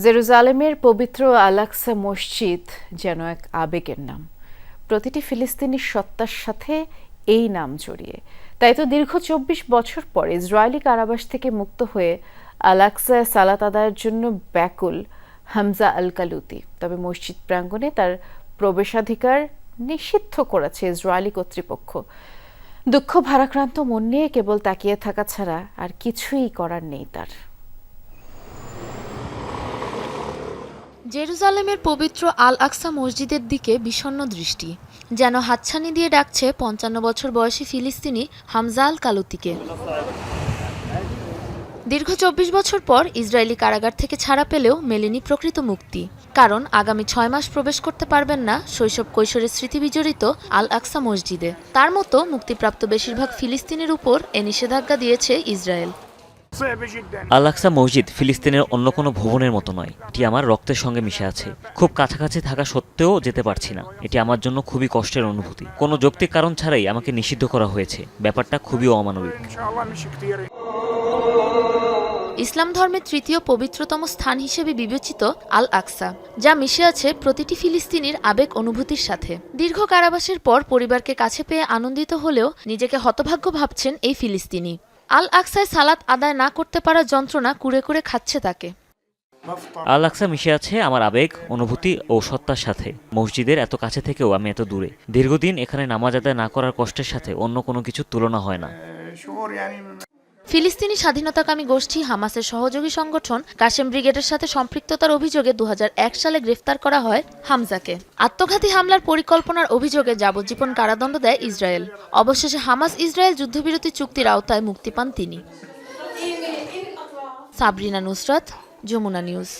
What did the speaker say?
জেরুজালেমের পবিত্র আলাক্সা মসজিদ যেন এক আবেগের নাম। প্রতিটি ফিলিস্তিনি সত্তার সাথে এই নাম জড়িয়ে। তাই তো দীর্ঘ চব্বিশ বছর পর ইসরায়েলি কারাবাস থেকে মুক্ত হয়ে আলাক্সায় সালাত আদায়ের জন্য ব্যাকুল হামজা আল কালুতি তবে মসজিদ প্রাঙ্গণে তার প্রবেশাধিকার নিষিদ্ধ করেছে ইসরায়েলি কর্তৃপক্ষ। দুঃখ ভারাক্রান্ত মন নিয়ে কেবল তাকিয়ে থাকা ছাড়া আর কিছুই করার নেই তার। জেরুজালেমের পবিত্র আল আকসা মসজিদের দিকে বিষণ্ণ দৃষ্টি, যেন হাতছানি দিয়ে ডাকছে পঞ্চান্ন বছর বয়সী ফিলিস্তিনি হামজাল কালুতিকে দীর্ঘ চব্বিশ বছর পর ইসরায়েলি কারাগার থেকে ছাড়া পেলেও মেলেনি প্রকৃত মুক্তি, কারণ আগামী ছয় মাস প্রবেশ করতে পারবেন না শৈশব কৈশোরের স্মৃতি বিজড়িত আল আকসা মসজিদে। তার মতো মুক্তিপ্রাপ্ত বেশিরভাগ ফিলিস্তিনের উপর এ নিষেধাজ্ঞা দিয়েছে ইসরায়েল। আলাক্সা মসজিদ ফিলিস্তিনের অন্য কোনো ভবনের মতো নয়। এটি আমার রক্তের সঙ্গে মিশে আছে। খুব কাছাকাছি থাকা সত্ত্বেও যেতে পারছি না। এটি আমার জন্য খুবই কষ্টের অনুভূতি। কোনো যৌক্তিক কারণ ছাড়াই আমাকে নিষিদ্ধ করা হয়েছে। ব্যাপারটা খুবই অমানবিক। ইসলাম ধর্মের তৃতীয় পবিত্রতম স্থান হিসেবে বিবেচিত আল আকসা যা মিশে আছে প্রতিটি ফিলিস্তিনির আবেগ অনুভূতির সাথে। দীর্ঘ কারাবাসের পর পরিবারকে কাছে পেয়ে আনন্দিত হলেও নিজেকে হতভাগ্য ভাবছেন এই ফিলিস্তিনি। আল আকসায় সালাত আদায় না করতে পারা যন্ত্রণা কুড়ে কুড়ে খাচ্ছে তাকে। আল আকসা মিশে আছে আমার আবেগ, অনুভূতি ও সত্তার সাথে। মসজিদের এত কাছে থেকেও আমি এত দূরে। দীর্ঘদিন এখানে নামাজ আদায় না করার কষ্টের সাথে অন্য কোনো কিছু তুলনা হয় না। ফিলিস্তিনি স্বাধীনতাকামী গোষ্ঠী হামাসের সহযোগী সংগঠন কাশেম ব্রিগেডের সাথে সম্পৃক্ততার অভিযোগে দু হাজার এক সালে গ্রেফতার করা হয় হামজাকে। আত্মঘাতী হামলার পরিকল্পনার অভিযোগে যাবজ্জীবন কারাদণ্ড দেয় ইসরায়েল। অবশেষে হামাস ইসরায়েল যুদ্ধবিরতি চুক্তির আওতায় মুক্তি পান তিনি। সাবরিনা নুসরাত, যমুনা নিউজ।